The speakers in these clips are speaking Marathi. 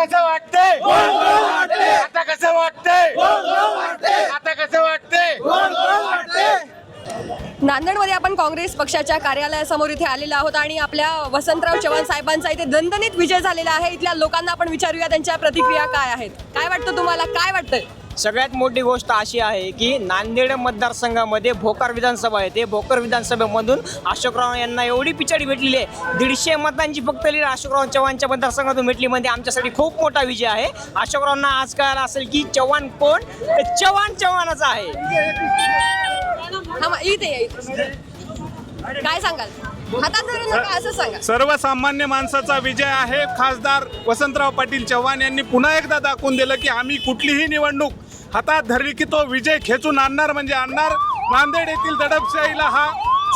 कसं वाटतंय? आता कसं वाटतंय? आता कसं वाटतंय. नांदेडमध्ये काँग्रेस पक्षाच्या कार्यालयासमोर इथे आलेलो आहोत आणि आपल्या वसंतराव चव्हाण साहेबांचा इथे दणदणीत विजय झालेला आहे. इथल्या लोकांना आपण विचारूया त्यांच्या प्रतिक्रिया काय आहेत? काय वाटतं तुम्हाला? काय वाटतंय? सगळ्यात मोठी गोष्ट अशी आहे की नांदेड मतदारसंघामध्ये भोकर विधानसभा आहे. ते भोकर विधानसभेमधून अशोकराव यांना एवढी पिछाडी भेटलेली आहे. दीडशे मतांची फक्त लीड अशोकराव चव्हाणच्या मतदारसंघातून भेटली. म्हणजे आमच्यासाठी खूप मोठा विजय आहे. अशोकरावांना आज कळालं असेल की चव्हाण कोण? तर चव्हाण चव्हाणाचा आहे. इथे. काय सांगाल? हातात धरून नका असं सांगा. सर्वसामान्य माणसाचा विजय आहे. खासदार वसंतराव पाटील चव्हाण यांनी पुन्हा एकदा दाखवून दिलं की आम्ही कुठलीही निवडणूक हातात धरली की तो विजय खेचून आणणार म्हणजे आणणार. नांदेड येथील दडपशाहीला हा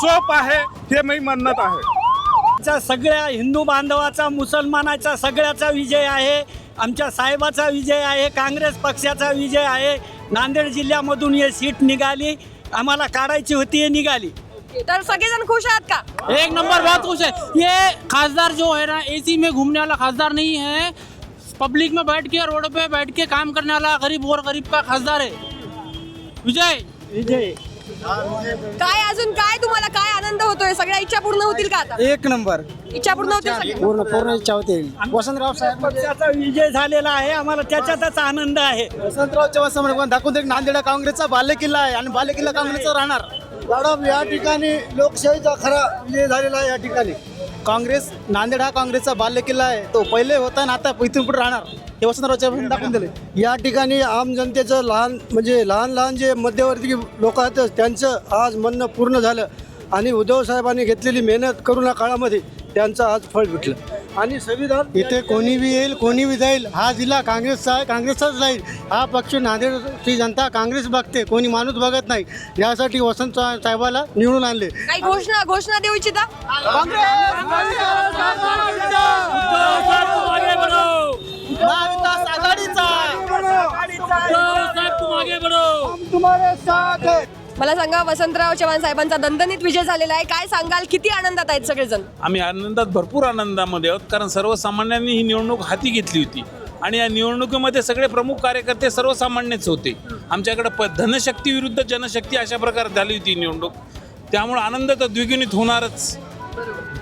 चोप आहे हे मी म्हणत आहे. चा सगळ्या हिंदू बांधवाचा मुसलमानाचा सगळ्याचा विजय आहे. आमच्या साहेबाचा विजय आहे. काँग्रेस पक्षाचा विजय आहे. नांदेड जिल्ह्यामधून ये सीट निघाली. आम्हाला काढायची होती हे निघाली. तर सगळेजण खुश आहात का? एक नंबर बहुत खुश है। ये खासदार जो है ना एसी में घूमने वाला खासदार नहीं है। पब्लिक में बैठ के रोड पे बैठ के काम करने वाला गरीब और गरीब का खासदार है। विजय। विजय। काय अजून काय तुम्हाला काय आनंद होतोय? सगळ्या इच्छा पूर्ण होतील का आता? एक नंबर. इच्छा पूर्ण होतील सगळ्या? पूर्ण पूर्ण इच्छा होते. वसंतराव साहेब पक्षाचा विजय झालेला आहे आम्हाला त्याच्यातच आनंद आहे. वसंतराव चव्हाण समोर दाखवून दे नांदेड काँग्रेसचा बालेकिल्ला आहे आणि बालेकिल्ला काँग्रेसचा राहणार. मॅडम या ठिकाणी लोकशाहीचा खरा विजय झालेला आहे या ठिकाणी. काँग्रेस नांदेड हा काँग्रेसचा बालेकिल्ला आहे. तो पहिले होता ना आता इथून पुढे राहणार. हे वसंतरावच्या दाखवून दिले या ठिकाणी आम जनतेचं लहान म्हणजे लहान लहान जे मध्यवर्ती लोक आहेत त्यांचं आज म्हणणं पूर्ण झालं. आणि उद्धव साहेबांनी घेतलेली मेहनत करोना काळामध्ये त्यांचं आज फळ भेटलं. आणि संविधान इथे कोणी बी येईल कोणी बी जाईल हा जिल्हा काँग्रेसचा आहे काँग्रेसचाच राहील. हा पक्ष नांदेडची जनता काँग्रेस बघते कोणी माणूस बघत नाही. यासाठी वसंत साहेबाला निवडून आणले. काही घोषणा घोषणा देऊ इच्छिता? महाविकास आघाडीचा मला सांगा वसंतराव चव्हाण साहेबांचा दणदणीत विजय झालेला आहे. काय सांगाल? किती आनंदात आहेत सगळेजण? आम्ही आनंदात भरपूर आनंदामध्ये आहोत कारण सर्वसामान्यांनी ही निवडणूक हाती घेतली होती. आणि या निवडणुकीमध्ये सगळे प्रमुख कार्यकर्ते सर्वसामान्यच होते. आमच्याकडे प धनशक्ती विरुद्ध जनशक्ती अशा प्रकारे झाली होती निवडणूक. त्यामुळे आनंद तर द्विगुणित होणारच.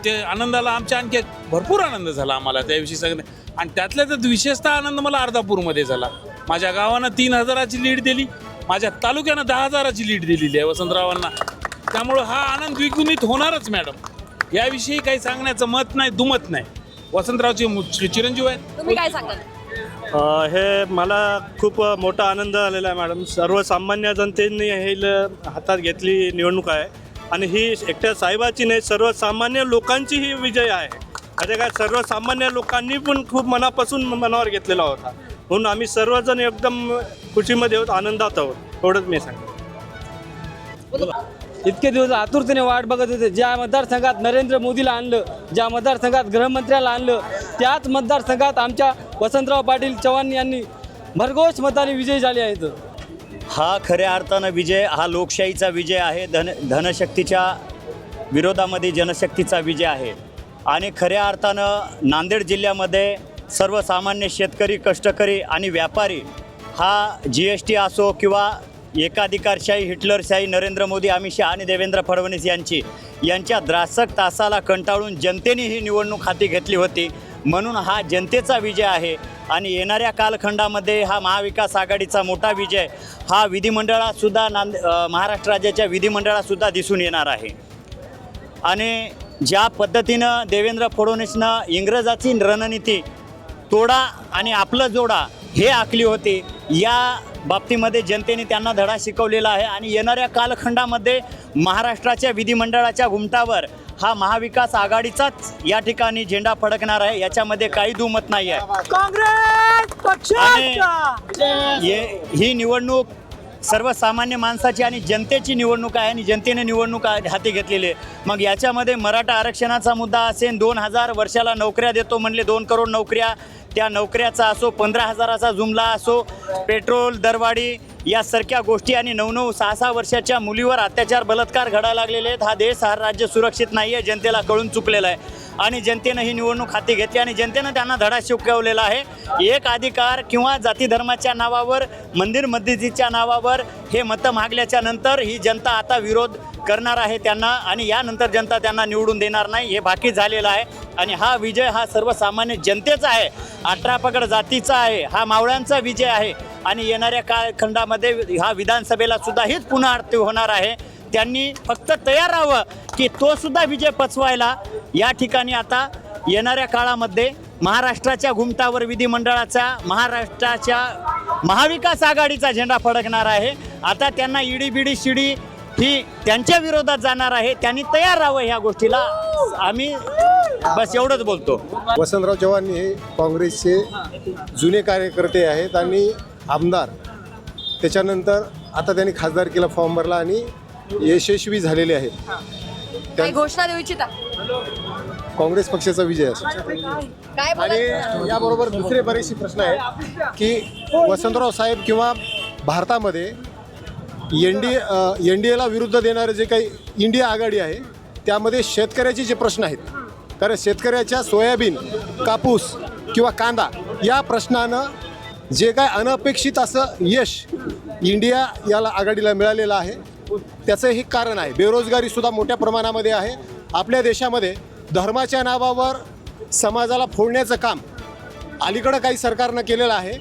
ते आनंदाला आमच्या आणखी एक भरपूर आनंद झाला आम्हाला त्याविषयी सगळं. आणि त्यातल्या त्यात विशेषतः आनंद मला अर्धापूरमध्ये झाला. माझ्या गावानं तीन हजाराची लीड दिली. माझ्या तालुक्यानं दहा हजाराची लीड दिलेली आहे वसंतरावांना. त्यामुळं हा आनंद द्विगुणित होणारच मॅडम याविषयी काही सांगण्याचं मत नाही दुमत नाही. वसंतरावचे मु- चिरंजीव आहेत. तुम्ही काय सांगाल? अ, हे मला खूप मोठा आनंद झालेला आहे मॅडम सर्वसामान्य जनतेने हे ल- हातात घेतली निवडणूक आहे. आणि ही एकट्या साहेबाची नाही सर्वसामान्य लोकांची ही विजय आहे. म्हणजे काय सर्वसामान्य लोकांनी पण खूप मनापासून मनावर घेतलेला होता. म्हणून आम्ही सर्वजण एकदम खुशीमध्ये आहोत आनंदात आहोत. एवढंच मी सांगतो इतके दिवस आतुरतेने वाट बघत होते. ज्या मतदारसंघात नरेंद्र मोदीला आणलं ज्या मतदारसंघात गृहमंत्र्याला आणलं त्याच मतदारसंघात आमच्या वसंतराव पाटील चव्हाण यांनी भरघोष मताने विजयी झाले आहेत. हा खऱ्या अर्थानं विजय हा लोकशाहीचा विजय आहे. धन धनशक्तीच्या विरोधामध्ये जनशक्तीचा विजय आहे. आणि खऱ्या अर्थानं नांदेड जिल्ह्यामध्ये सर्वसामान्य शेतकरी कष्टकरी आणि व्यापारी हा जी एस टी असो किंवा एकाधिकारशाही हिटलरशाही नरेंद्र मोदी अमित शहा आणि देवेंद्र फडणवीस यांची यांच्या द्रासक तासाला कंटाळून जनतेने ही निवडणूक हाती घेतली होती. म्हणून हा जनतेचा विजय आहे आणि येणाऱ्या कालखंडामध्ये हा महाविकास आघाडीचा मोठा विजय हा विधिमंडळातसुद्धा नांद महाराष्ट्र राज्याच्या विधिमंडळातसुद्धा दिसून येणार आहे. आणि ज्या पद्धतीनं देवेंद्र फडणवीसनं इंग्रजाची रणनीती तोडा आणि आपलं जोडा हे आखली होती. या बाबतीमध्ये जनतेने त्यांना धडा शिकवलेला आहे आणि येणाऱ्या कालखंडामध्ये महाराष्ट्राच्या विधिमंडळाच्या घुमटावर हा महाविकास आघाडीचाच या ठिकाणी झेंडा फडकणार आहे. याच्यामध्ये काही दुमत नाही आहे काँग्रेस ही निवडणूक सर्वसामान्य माणसाची आणि जनतेची निवडणूक आहे आणि जनतेने निवडणूक हाती घेतलेली आहे. मग याच्यामध्ये मराठा आरक्षणाचा मुद्दा असेल दोन हजार वर्षाला नोकऱ्या देतो म्हणले दोन करोड नोकऱ्या त्या नोकऱ्याचा असो पंधरा हजाराचा जुमला असो पेट्रोल दरवाढी यासारख्या गोष्टी आणि नऊ नऊ सहा सहा वर्षाच्या मुलीवर अत्याचार बलात्कार घडायला लागलेले आहेत. हा देश हा राज्य सुरक्षित नाही आहे जनतेला कळून चुकलेला आहे. आणि जनतेनं ही निवडणूक हाती घेतली आणि जनतेनं त्यांना धडा शिकवलेला आहे. एक अधिकार किंवा जाती धर्माच्या नावावर मंदिर मस्जिदीच्या नावावर हे मतं मागल्याच्या नंतर ही जनता आता विरोध करणार आहे त्यांना आणि यानंतर जनता त्यांना निवडून देणार नाही हे बाकी झालेलं आहे. आणि हा विजय हा सर्वसामान्य जनतेचा आहे. अठरा पकड जातीचा आहे. हा मावळ्यांचा विजय आहे. आणि येणाऱ्या कालखंडामध्ये हा विधानसभेला सुद्धा हीच पुन्हा आरती होणार आहे. त्यांनी फक्त तयार राहावं. की तो सुद्धा विजय पचवायला या ठिकाणी आता येणाऱ्या काळामध्ये महाराष्ट्राच्या घुमटावर विधिमंडळाचा महाराष्ट्राच्या महाविकास आघाडीचा झेंडा फडकणार आहे. आता त्यांना इडी बिडी शिडी ही त्यांच्या विरोधात जाणार आहे. त्यांनी तयार राहावं ह्या गोष्टीला. आम्ही बस एवढंच बोलतो. वसंतराव चव्हाण हे काँग्रेसचे जुने कार्यकर्ते आहेत आणि आमदार. त्याच्यानंतर आता त्यांनी खासदारकीला फॉर्म भरला आणि यशस्वी झालेले आहेत. काही घोषणा देऊ इच्छिता काँग्रेस पक्षाचा विजय असेल काय आणि? याबरोबर दुसरे बरेचसे प्रश्न आहेत की वसंतराव साहेब किंवा भारतामध्ये एन डी एन डी एला विरुद्ध देणारे जे काही इंडिया आघाडी आहे त्यामध्ये शेतकऱ्याचे जे प्रश्न आहेत कारण शेतकऱ्याच्या सोयाबीन कापूस किंवा कांदा या प्रश्नानं जे काय अनपेक्षित असं यश इंडिया याला आघाडीला मिळालेलं आहे त्याचं हे कारण आहे. बेरोजगारीसुद्धा मोठ्या प्रमाणामध्ये आहे. आपल्या देशामध्ये धर्माच्या नावावर समाजाला फोडण्याचं काम अलीकडं काही सरकारनं केलेलं आहे.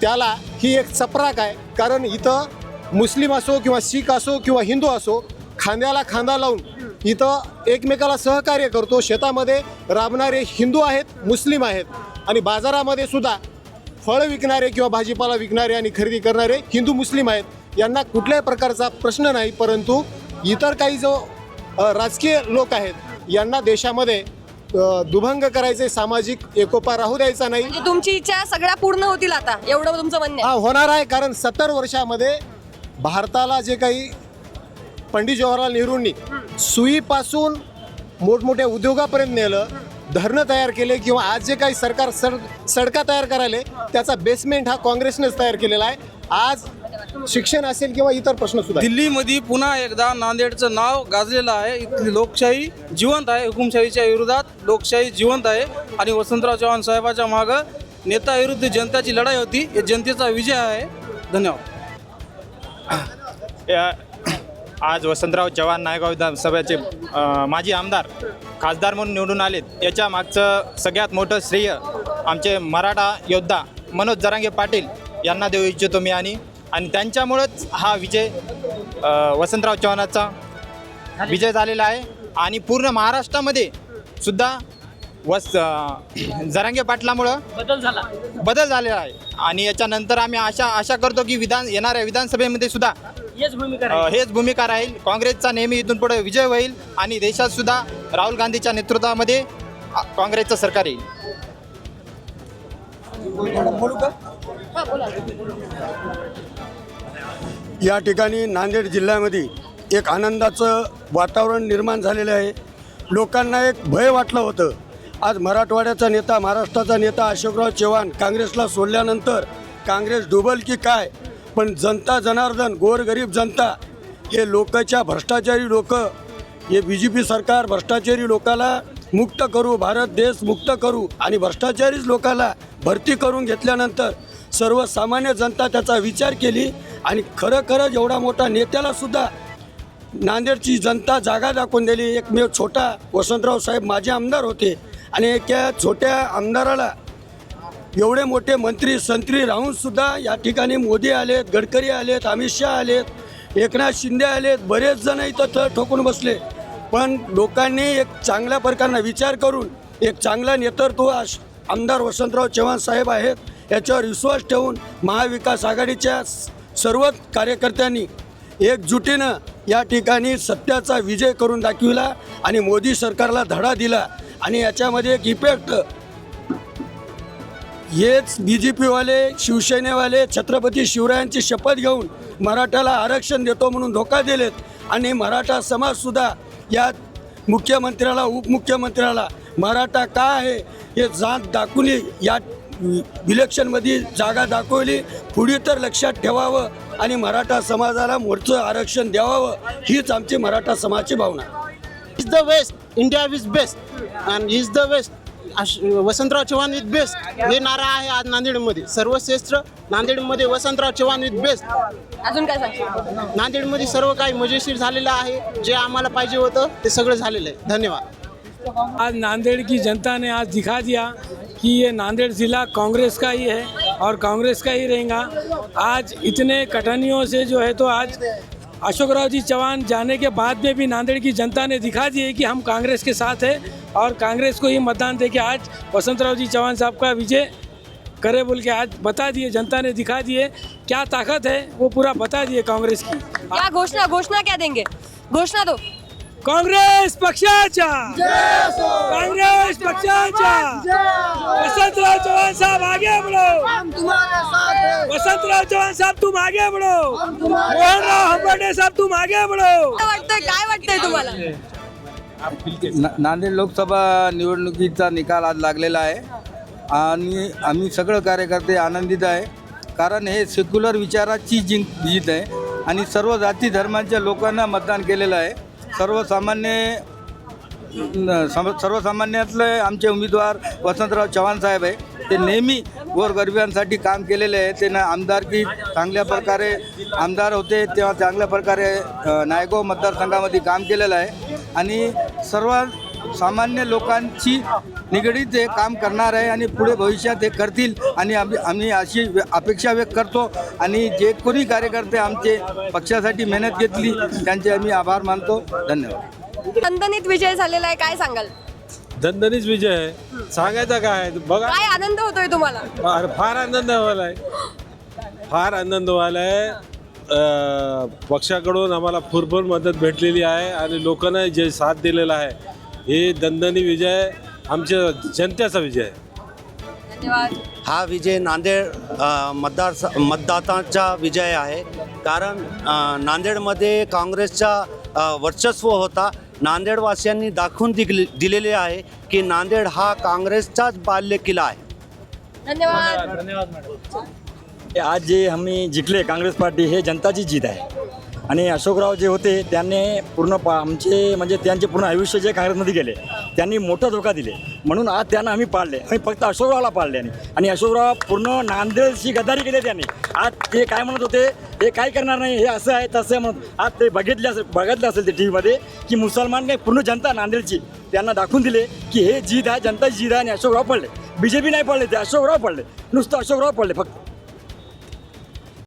त्याला ही एक चपराक आहे. कारण इथं मुस्लिम असो किंवा शीख असो किंवा हिंदू असो खांद्याला खांदा लावून इथं एकमेकाला सहकार्य करतो. शेतामध्ये राबणारे हिंदू आहेत मुस्लिम आहेत. आणि बाजारामध्ये सुद्धा फळं विकणारे किंवा भाजीपाला विकणारे आणि खरेदी करणारे हिंदू मुस्लिम आहेत. यांना कुठल्याही प्रकारचा प्रश्न नाही परंतु इतर काही जो राजकीय लोक आहेत यांना देशामध्ये दुभंग करायचे सामाजिक एकोपा राहू द्यायचा नाही. म्हणजे तुमची इच्छा सगळ्या पूर्ण होतील आता एवढं तुमचं म्हणणं हा होणार आहे कारण सत्तर वर्षामध्ये भारताला जे काही पंडित जवाहरलाल नेहरूंनी सुईपासून मोठमोठ्या उद्योगापर्यंत नेलं धरणं तयार केले किंवा आज जे काही सरकार सड सडका तयार करायले त्याचा बेसमेंट हा काँग्रेसनेच तयार केलेला आहे. आज शिक्षण असेल किंवा इतर प्रश्न सुद्धा. दिल्लीमध्ये पुन्हा एकदा नांदेडचं नाव गाजलेलं आहे. इथली लोकशाही जिवंत आहे. हुकुमशाहीच्या विरोधात लोकशाही जिवंत आहे. आणि वसंतराव चव्हाण साहेबाच्या मागं नेता विरुद्ध जनताची लढाई होती. हे जनतेचा विजय आहे. धन्यवाद. या- आज वसंतराव चव्हाण नायगाव विधानसभेचे माजी आमदार खासदार म्हणून निवडून आलेत. याच्या मागचं सगळ्यात मोठं श्रेय आमचे मराठा योद्धा मनोज जरांगे पाटील यांना देऊ इच्छितो मी आणि आणि त्यांच्यामुळंच हा विजय वसंतराव चव्हाणाचा विजय झालेला आहे. आणि पूर्ण महाराष्ट्रामध्ये सुद्धा वस जरांगे पाटलामुळं बदल झाला. बदल झालेला आहे. आणि याच्यानंतर आम्ही आशा आशा करतो की विधान येणाऱ्या विधानसभेमध्ये सुद्धा हेच भूमिका अ, हेच भूमिका राहील. काँग्रेसचा नेहमी इथून पुढे विजय होईल आणि देशात सुद्धा राहुल गांधीच्या नेतृत्वामध्ये काँग्रेसचं सरकार येईल. बोला. या ठिकाणी नांदेड जिल्ह्यामध्ये एक आनंदाचं वातावरण निर्माण झालेलं आहे. लोकांना एक भय वाटलं होतं. आज मराठवाड्याचा नेता महाराष्ट्राचा नेता अशोकराव चव्हाण काँग्रेसला सोडल्यानंतर काँग्रेस डुबल की काय? पण जनता जनार्दन गोरगरीब जनता हे लोकांच्या भ्रष्टाचारी लोक हे बी जे पी सरकार भ्रष्टाचारी लोकाला मुक्त करू भारत देश मुक्त करू आणि भ्रष्टाचारीच लोकाला भरती करून घेतल्यानंतर सर्वसामान्य जनता त्याचा विचार केली आणि खरं खरं एवढा मोठा नेत्यालासुद्धा नांदेडची जनता जागा दाखवून दिली. एकमेव छोटा वसंतराव साहेब माझे आमदार होते आणि एका छोट्या आमदाराला एवढे मोठे मंत्री संत्री राहून सुद्धा या ठिकाणी मोदी आलेत गडकरी आलेत अमित शहा आलेत एकनाथ शिंदे आलेत बरेच जण इथं तळ ठोकून बसले. पण लोकांनी एक चांगल्या प्रकारनं विचार करून एक चांगला नेतृत्व आमदार वसंतराव चव्हाण साहेब आहेत याच्यावर विश्वास ठेवून महाविकास आघाडीच्या सर्वच सर्व कार्यकर्त्यांनी एकजुटीनं या ठिकाणी सत्याचा विजय करून दाखविला आणि मोदी सरकारला धडा दिला. आणि याच्यामध्ये एक इफेक्ट हेच बी जे पीवाले शिवसेनेवाले छत्रपती शिवरायांची शपथ घेऊन मराठ्याला आरक्षण देतो म्हणून धोका दिलेत. आणि मराठा समाजसुद्धा या मुख्यमंत्र्याला उपमुख्यमंत्र्याला मराठा का आहे हे जात दाखवली या इलेक्शनमध्ये जागा दाखवली. पुढे तर लक्षात ठेवावं आणि मराठा समाजाला मोठं आरक्षण द्यावं हीच आमची मराठा समाजाची भावना is the west India is best and is the best Vasantrao Chavan is best. हे नारा आहे आज नांदेडमध्ये. सर्वश्रेष्ठ नांदेडमध्ये वसंतराव चव्हाण इज बेस्ट. अजून काय सांगशील? नांदेडमध्ये सर्व काही मजेशीर झालेलं आहे. जे आम्हाला पाहिजे होतं ते सगळं झालेलं आहे. धन्यवाद. आज नांदेड़ की जनता ने आज दिखा दिया कि ये नांदेड़ ज़िला कांग्रेस का ही है और कांग्रेस का ही रहेगा। आज इतने कठिनाइयों से जो है तो आज अशोकराव जी चौहान जाने के बाद में भी नांदेड़ की जनता ने दिखा दी है कि हम कांग्रेस के साथ है और कांग्रेस को ही मतदान दे के आज वसंत राव जी चौहान साहब का विजय करे बोल के आज बता दिए, जनता ने दिखा दिए। क्या ताकत है? वो पूरा बता दिए कांग्रेस की। क्या घोषणा घोषणा क्या देंगे? घोषणा दो। काँग्रेस पक्षाच्या. काँग्रेस पक्षाच्या. वसंतराव चव्हाण साहब आगे बढ़ो. वसंतराव चव्हाण साहब तुम आगे बढ़ो. मोहनराव हंबर्डे साहब तुम आगे बढ़ो. काय वाटतंय? काय वाटतंय तुम्हाला? ना- नांदेड लोकसभा निवडणुकीचा निकाल आज लागलेला आहे. आणि आम्ही सगळं कार्यकर्ते आनंदित आहे. कारण हे सेक्युलर विचाराची जिंक जीत आहे. आणि सर्व जाती धर्मांच्या लोकांना मतदान केलेलं आहे. सर्वसामान्य न- सम- सर्वसामान्यातले आमचे उमेदवार वसंतराव चव्हाण साहेब आहे. ते नेहमी गोरगरिबांसाठी काम केलेले आहे. त्यांना आमदारकी चांगल्या प्रकारे आमदार होते तेव्हा चांगल्या प्रकारे नायगाव मतदारसंघामध्ये काम केलेलं आहे. आणि सर्व सामान्य लोकांची निगडीत हे काम करणार आहे आणि पुढे भविष्यात हे करतील आणि आम्ही आम्ही अशी व्य- अपेक्षा व्यक्त करतो. आणि जे कोणी कार्यकर्ते आमचे पक्षासाठी मेहनत घेतली त्यांचे आम्ही आभार मानतो. धन्यवाद. दणदणीत विजय झालेला आहे काय सांगाल? दणदणीच विजय आहे. सांगायचं काय? बघा. काय आनंद होतोय तुम्हाला? फार फार आनंद व्हायला आहे. फार आनंद व्हायला आहे. पक्षाकडून आम्हाला भरपूर मदत भेटलेली आहे आणि लोकांना जे साथ दिलेला आहे हे दणदणी विजय आमच्या जनतेचा विजय. आहे धन्यवाद. हा विजय नांदेड मतदार मतदातांचा विजय आहे. कारण नांदेडमध्ये काँग्रेसचा वर्चस्व होता. नांदेडवासियांनी दाखवून दिले दिलेले आहे की नांदेड हा काँग्रेसचाच बाल्य किल्ला आहे. धन्यवाद. आज जे आम्ही जिंकले काँग्रेस पार्टी हे जनताची जीत आहे. आणि अशोकराव जे होते त्यांनी पूर्ण पा आमचे म्हणजे त्यांचे पूर्ण आयुष्य जे काँग्रेसमध्ये गेले त्यांनी मोठा धोका दिले. म्हणून आज त्यांना आम्ही पाळले. आम्ही फक्त अशोकरावला पाळले आणि अशोकराव पूर्ण नांदेडची गद्दारी केली त्यांनी. आज ते काय म्हणत होते हे काय करणार नाही हे असं आहे तसं आहे म्हणून. आज ते बघितले असेल बघितलं असेल ते टी व्हीमध्ये की मुसलमान नाही पूर्ण जनता नांदेडची. त्यांना दाखवून दिले की हे जीत आहे जनताची जीत आहे आणि अशोकराव पडले. बी जे पी नाही पडले ते अशोकराव पडले. नुसतं अशोकराव पडले फक्त.